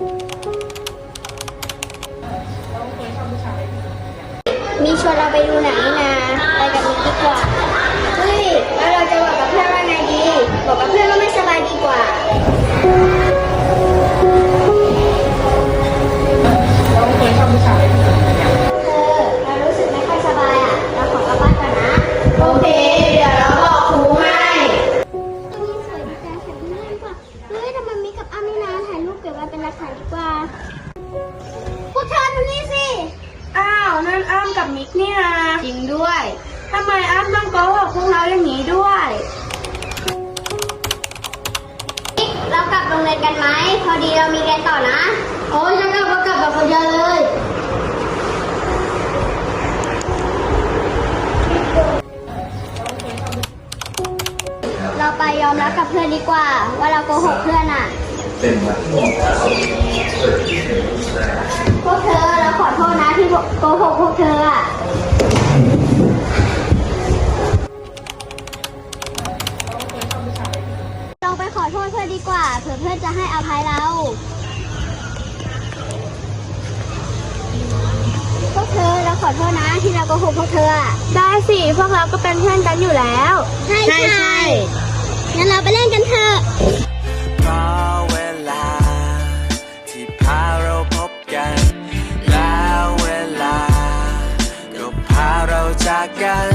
มีชวนเราไปดูหนังนี่นาไปกับมิกดีกว่า เฮ้ยแล้วเรา นั่นอ้ำกับมิกนี่นะจริงด้วยทำไมอ้ำต้องโกหกพวกเราอย่างนี้ด้วยมิกเรากลับโรงเรียนกันไหมพอดีเรามีเรียนต่อนะ โอ้ยจะกลับก็กลับแบบคนเดียวเลย เราไปยอมรับกับเพื่อนดีกว่า ว่าเราโกหกเพื่อนอะ พวกเธอเราขอ โทษนะที่โกหกพวกเธออะลองไปขอโทษเพื่อนดีกว่าเผื่อเพื่อนจะให้อภัยเราพวกเธอเราขอโทษนะที่เราโกหกพวกเธออะได้สิ พวกเราก็เป็นเพื่อนกันอยู่แล้ว ใช่ใช่งั้นเราไปเล่นกันเถอะ I got